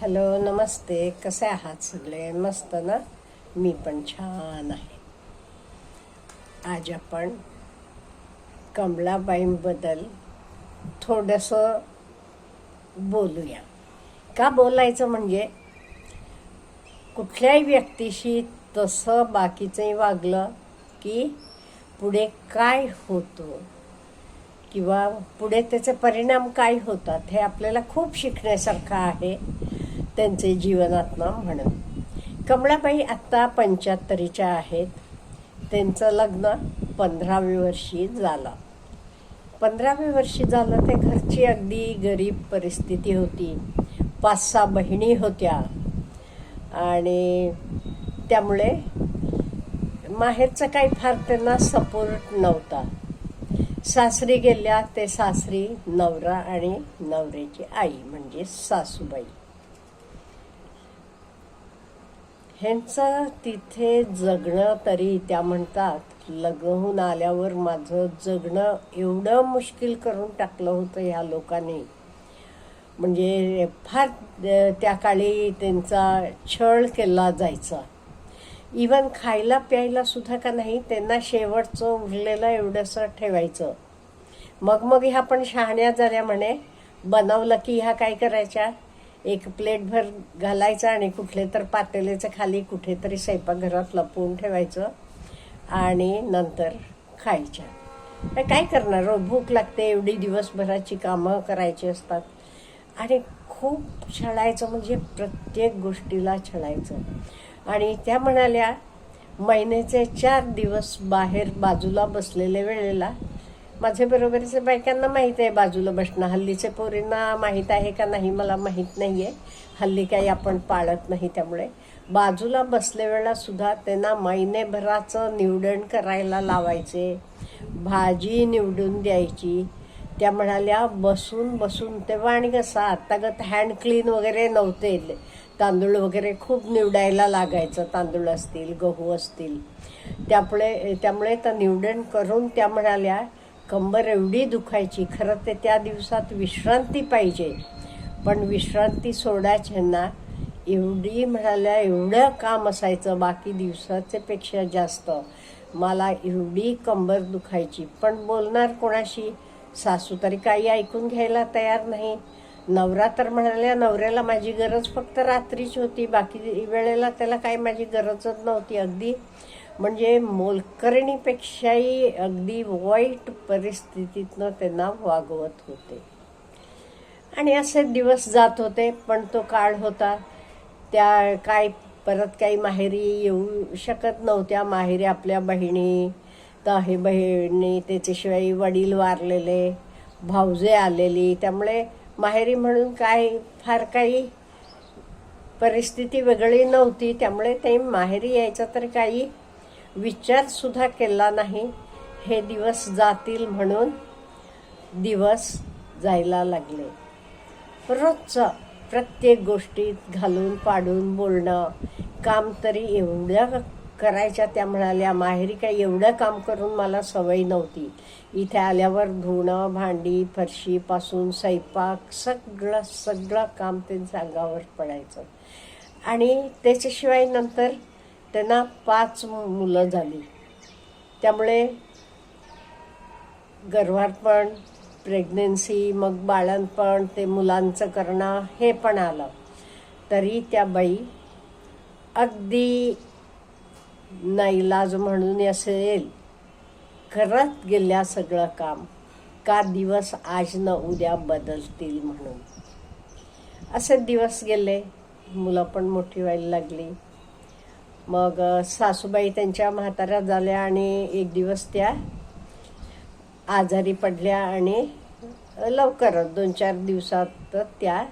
Hello नमस्ते. कसे आहात सगळे? मस्त ना? मी पण छान आहे. आज आपण कमलाबाईंबद्दल थोडंसं बोलूया. का बोलायचं म्हणजे कुठल्याही व्यक्तीशी तसं बाकीचंही वागलं की पुढे काय होतं किंवा पुढे त्याचे परिणाम काय होतात हे आपल्याला खूप शिकण्यासारखं आहे. त्यांचे जीवनातनं म्हणून. कमळाबाई आत्ता पंच्याहत्तरीच्या आहेत. त्यांचं लग्न पंधरावी वर्षी झालं. पंधरावी वर्षी झालं ते घरची अगदी गरीब परिस्थिती होती. पाच सहा बहिणी होत्या. आणि त्यामुळे माहेरचा काही फार त्यांना सपोर्ट नव्हता. सासरी गेल्या ते सासरी नवरा आणि नवऱ्याची आई म्हणजे सासूबाई. ह्यांचं तिथे जगणं तरी त्या म्हणतात लगहून आल्यावर माझं जगणं एवढं मुश्किल करून टाकलं होतं ह्या लोकांनी. म्हणजे फार त्या काळी त्यांचा छळ केला जायचा. इवन खायला प्यायला सुद्धा का नाही त्यांना शेवटचं उरलेलं एवढंसं ठेवायचं. मग मग ह्या पण शहाण्या झाल्या म्हणे बनवलं की ह्या काय करायच्या? एक प्लेटभर घालायचं आणि कुठले तर पातेलेचं खाली कुठेतरी स्वयंपाकघरात लपवून ठेवायचं आणि नंतर खायच्या काय करणार हो? भूक लागते एवढी दिवसभराची कामं करायची असतात. आणि खूप छळायचं म्हणजे प्रत्येक गोष्टीला छळायचं. आणि त्या म्हणाल्या महिन्याचे चार दिवस बाहेर बाजूला बसलेल्या वेळेला माझ्या बरोबरीच्या बायकांना माहीत आहे बाजूला बसणं. हल्लीच्या पोरींना माहीत आहे का नाही मला माहीत नाही आहे हल्ली काही आपण पाळत नाही त्यामुळे. बाजूला बसल्या सुद्धा त्यांना महिनेभराचं निवडण करायला लावायचे. भाजी निवडून द्यायची. त्या म्हणाल्या बसून बसून तेव्हा आणि कसं? आत्तागत हँड क्लीन वगैरे नव्हते. तांदूळ वगैरे खूप निवडायला लागायचं. तांदूळ असतील गहू असतील. त्यामुळे त्यामुळे तर निवडण करून त्या म्हणाल्या कंबर एवढी दुखायची. खरं ते त्या दिवसात विश्रांती पाहिजे. पण विश्रांती सोडायच्यांना एवढी म्हणाल्या एवढं काम असायचं बाकी दिवसाचे पेक्षा जास्त. मला एवढी कंबर दुखायची. पण बोलणार कोणाशी? सासू तरी काही ऐकून घ्यायला तयार नाही. नवरा तर म्हणाल्या नवऱ्याला माझी गरज फक्त रात्रीच होती. बाकी वेळेला त्याला काही माझी गरजच नव्हती अगदी. म्हणजे मोलकरणीपेक्षाही अगदी वाईट परिस्थितीतनं त्यांना वागवत होते. आणि असे दिवस जात होते पण तो काळ होता. त्या काय परत काही माहेरी येऊ शकत नव्हत्या. माहेरी आपल्या बहिणी तर हे बहिणी त्याच्याशिवाय वडील वारलेले भाऊजे आलेली. त्यामुळे माहेरी म्हणून काय फार काही परिस्थिती वेगळी नव्हती. त्यामुळे ते माहेरी यायचं तर काही विचारसुद्धा केला नाही. हे दिवस जातील म्हणून दिवस जायला लागले. रोजचं प्रत्येक गोष्टीत घालून पाडून बोलणं काम तरी एवढं करायच्या त्या म्हणाल्या माहेरी काही एवढं काम करून मला सवय नव्हती. इथे आल्यावर धुणं भांडी फरशीपासून स्वयंपाक सगळं सगळं काम त्यांच्या अंगावर पडायचं. आणि त्याच्याशिवाय नंतर त्यांना पाच मुलं झाली. त्यामुळे गर्भारपण प्रेग्नेन्सी मग बाळणपण ते मुलांचं करणं हे पण आलं. तरी त्या बाई अगदी नाईलाज म्हणून असेल. करत गेल्या सगळं काम. का दिवस आज न उद्या बदलतील म्हणून. असे दिवस गेले. मुलं पण मोठी व्हायला लागली. मग सासूबाई त्यांच्या म्हाताऱ्या झाल्या आणि एक दिवस त्या आजारी पडल्या आणि लवकरच दोन चार दिवसात त्या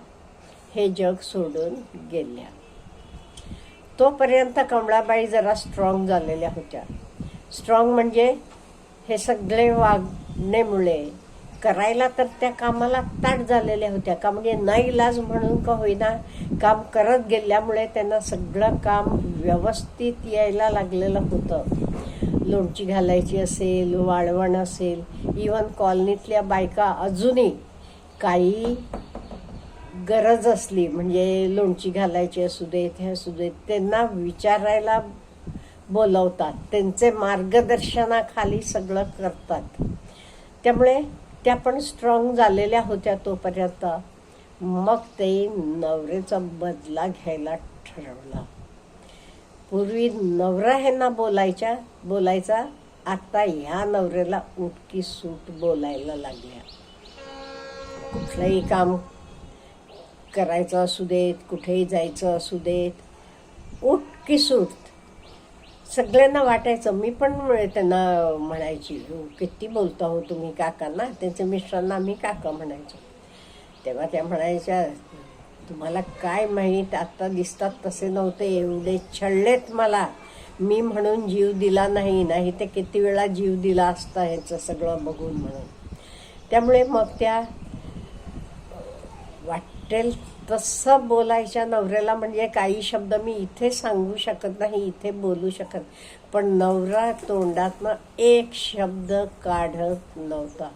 हे जग सोडून गेल्या. तोपर्यंत कमळाबाई जरा स्ट्रॉंग झालेल्या होत्या. स्ट्रॉंग म्हणजे हे सगळे वागण्यामुळे करायला तर त्या कामाला ताट झालेल्या होत्या. का म्हणजे नाईलाज म्हणून का होईना काम करत गेल्यामुळे त्यांना सगळं काम व्यवस्थित यायला लागलेलं होतं. लोणची घालायची असेल वाळवण असेल इवन कॉलनीतल्या बायका अजूनही काही गरज असली म्हणजे लोणची घालायची असू देत हे असू देत त्यांना विचारायला बोलवतात. त्यांचे मार्गदर्शनाखाली सगळं करतात. त्यामुळे त्या पण स्ट्रॉंग झालेल्या होत्या तोपर्यंत. मग ते नवरेचा बदला घ्यायला ठरवला. पूर्वी नवरा ह्यांना बोलायच्या बोलायचा आता ह्या नवऱ्याला उठकी सूट बोलायला लागल्या. कुठलंही काम करायचं असू देत कुठेही जायचं असू देत उटकी सूट सगळ्यांना वाटायचं मी पण त्यांना म्हणायची किती बोलतो हो तुम्ही काकांना? त्यांच्या मिस्टरांना मी काका म्हणायचो. तेव्हा त्या म्हणायच्या तुम्हाला काय माहीत आत्ता दिसतात तसे नव्हते एवढे छळलेत मला. मी म्हणून जीव दिला नाही नाही ते किती वेळा जीव दिला असता ह्याचं सगळं बघून म्हणून. त्यामुळे मग त्या वाटेल तसं बोलायच्या नवऱ्याला म्हणजे काही शब्द मी इथे सांगू शकत नाही इथे बोलू शकत. पण नवरा तोंडातनं एक शब्द काढत नव्हता.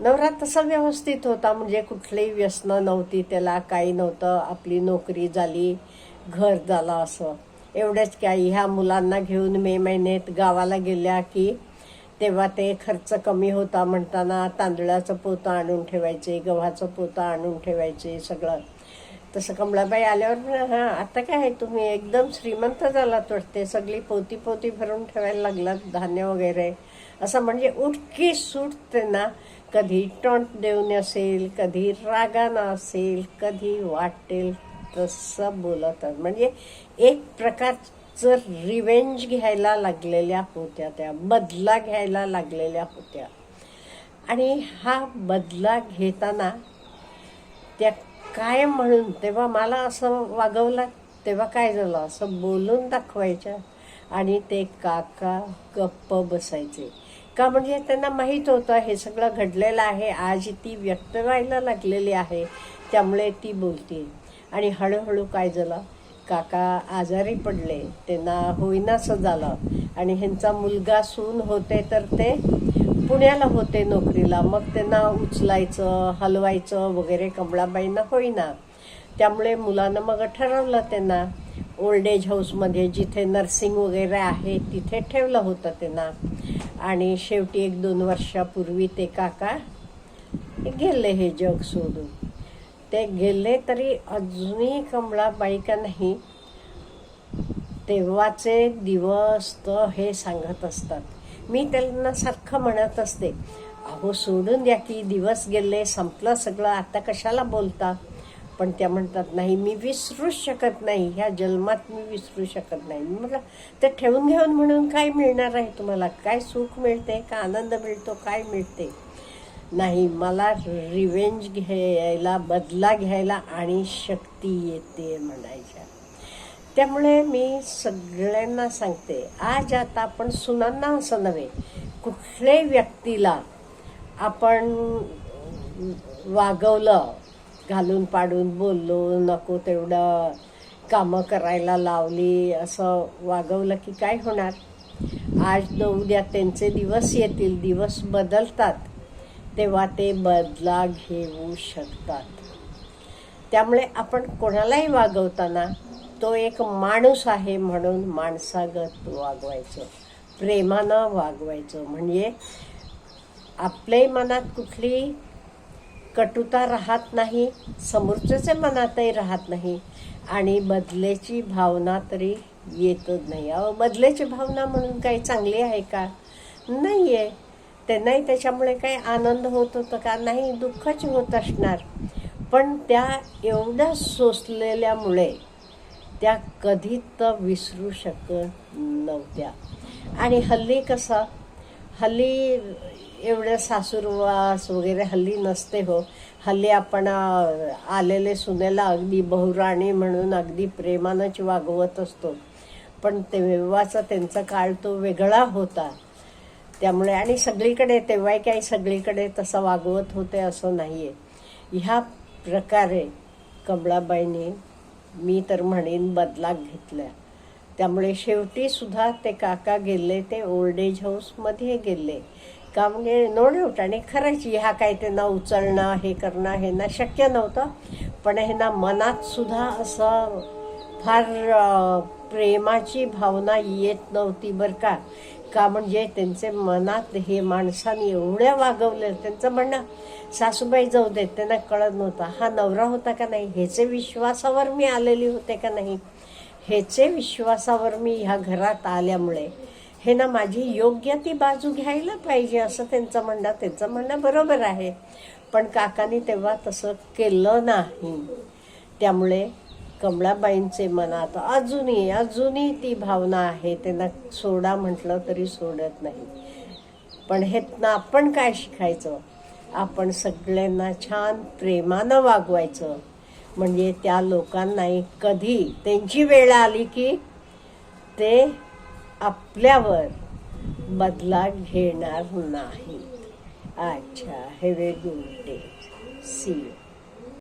नवरा तसा व्यवस्थित होता म्हणजे कुठलीही व्यसनं नव्हती त्याला काही नव्हतं आपली नोकरी झाली घर झालं असं. एवढंच काय ह्या मुलांना घेऊन मे महिन्यात गावाला गेल्या की तेव्हा ते खर्च कमी होता म्हणताना तांदळाचं पोतं आणून ठेवायचे गव्हाचं पोतं आणून ठेवायचे सगळं. तसं कमळाबाई आल्यावर म्हणा, हा आता काय आहे तुम्ही? एकदम श्रीमंत झालात वाटते. सगळी पोती पोती भरून ठेवायला लागलात धान्य वगैरे. असं म्हणजे उठकी सूट त्यांना. कधी टोंट देऊन असेल कधी रागानं असेल कधी वाटेल तसं बोलतात म्हणजे एक प्रकार जर रिवेंज घ्यायला लागलेल्या होत्या त्या बदला घ्यायला लागलेल्या होत्या. आणि हा बदला घेताना त्या काय म्हणून तेव्हा मला असं वागवलं तेव्हा काय झालं? असं बोलून दाखवायच्या आणि ते काका गप्प बसायचे. का म्हणजे त्यांना माहीत होतं हे सगळं घडलेलं आहे आज ती व्यक्त व्हायला लागलेली आहे त्यामुळे ती बोलते. आणि हळूहळू काय झालं? काका आजारी पडले त्यांना होईनासं झालं. आणि ह्यांचा मुलगा सून होते तर ते पुण्याला होते नोकरीला. मग त्यांना उचलायचं हलवायचं वगैरे कमळाबाईंना होईना. त्यामुळे मुलानं मग ठरवलं त्यांना. ओल्ड एज हाऊसमध्ये जिथे नर्सिंग वगैरे आहे तिथे ठेवलं होतं त्यांना. आणि शेवटी एक दोन वर्षापूर्वी ते काका गेले हे जग सोडून. ते गेले तरी अजूनही कमळाबाई का नाही. तेव्हाचे दिवस तर हे सांगत असतात. मी त्यांना सारखं म्हणत असते अहो सोडून द्या की दिवस गेले संपलं सगळं आता कशाला बोलता? पण त्या म्हणतात नाही मी विसरूच शकत नाही ह्या जन्मात मी विसरू शकत नाही. म्हटलं ते ठेवून घेऊन म्हणून काय मिळणार आहे तुम्हाला? काय सुख मिळते? का आनंद मिळतो? काय मिळते? नाही मला रिवेंज घ्यायला बदला घ्यायला आणि शक्ती येते म्हणायच्या. त्यामुळे मी सगळ्यांना सांगते आज आता आपण सुनांना असं नव्हे कुठल्याही व्यक्तीला आपण वागवलं घालून पाडून बोललो नको तेवढं कामं करायला लावली असं वागवलं की काय होणार? आज न उद्या त्यांचे दिवस येतील दिवस बदलतात. तेव्हा ते बदला घेऊ शकतात. त्यामुळे आपण कोणालाही वागवताना तो एक माणूस आहे म्हणून माणसागत वागवायचं प्रेमानं वागवायचं. म्हणजे आपल्याही मनात कुठली कटुता राहत नाही समोरच्याच्या मनातही राहत नाही आणि बदलेची भावना तरी येतच नाही. अहो बदलेची भावना म्हणून काही चांगली आहे का? नाही आहे त्यांनाही त्याच्यामुळे काही आनंद होत होतं का नाही दुःखच होत असणार. पण त्या एवढ्या सोसलेल्यामुळे त्या कधी तर विसरू शकत नव्हत्या. आणि हल्ली कसं हल्ली एवढं सासूरवास वगैरे हल्ली नसते हो. हल्ली आपण आलेले सुनेला अगदी बहुराणी म्हणून अगदी प्रेमानंच वागवत असतो. पण तेव्हाचा त्यांचा काळ तो वेगळा होता. त्यामुळे आणि सगळीकडे तेव्हाही काही सगळीकडे तसं वागवत होते असं नाही आहे ह्या प्रकारे कमळाबाईंनी मी तर म्हणेन बदला घेतल्या. त्यामुळे शेवटीसुद्धा ते काका गेले ते ओल्ड एज हाऊसमध्ये गेले. का म्हणजे नो आणि खरंच ह्या काय त्यांना उचलणं हे करणं हे ना शक्य नव्हतं. पण हे ना मनात सुद्धा असं फार प्रेमाची भावना येत नव्हती बरं का. का म्हणजे त्यांचे मनात हे माणसाने एवढ्या वागवलं त्यांचं म्हणणं सासूबाई जाऊ देत त्यांना कळत नव्हता. हा नवरा होता का नाही? ह्याचे विश्वासावर मी आलेली होते का नाही? ह्याचे विश्वासावर मी ह्या घरात आल्यामुळे हे ना माझी योग्य ती बाजू घ्यायला पाहिजे असं त्यांचं म्हणणं. त्यांचं म्हणणं बरोबर आहे. पण काकानी तेव्हा तसं केलं नाही. त्यामुळे कमळाबाईंचे मनात अजूनही अजूनही ती भावना आहे. त्यांना सोडा म्हटलं तरी सोडत नाही. पण हेतनं आपण काय शिकायचं? आपण सगळ्यांना छान प्रेमानं वागवायचं. म्हणजे त्या लोकांनाही कधी त्यांची वेळ आली की ते आपल्यावर बदला घेणार नाहीत. अच्छा have a good day see you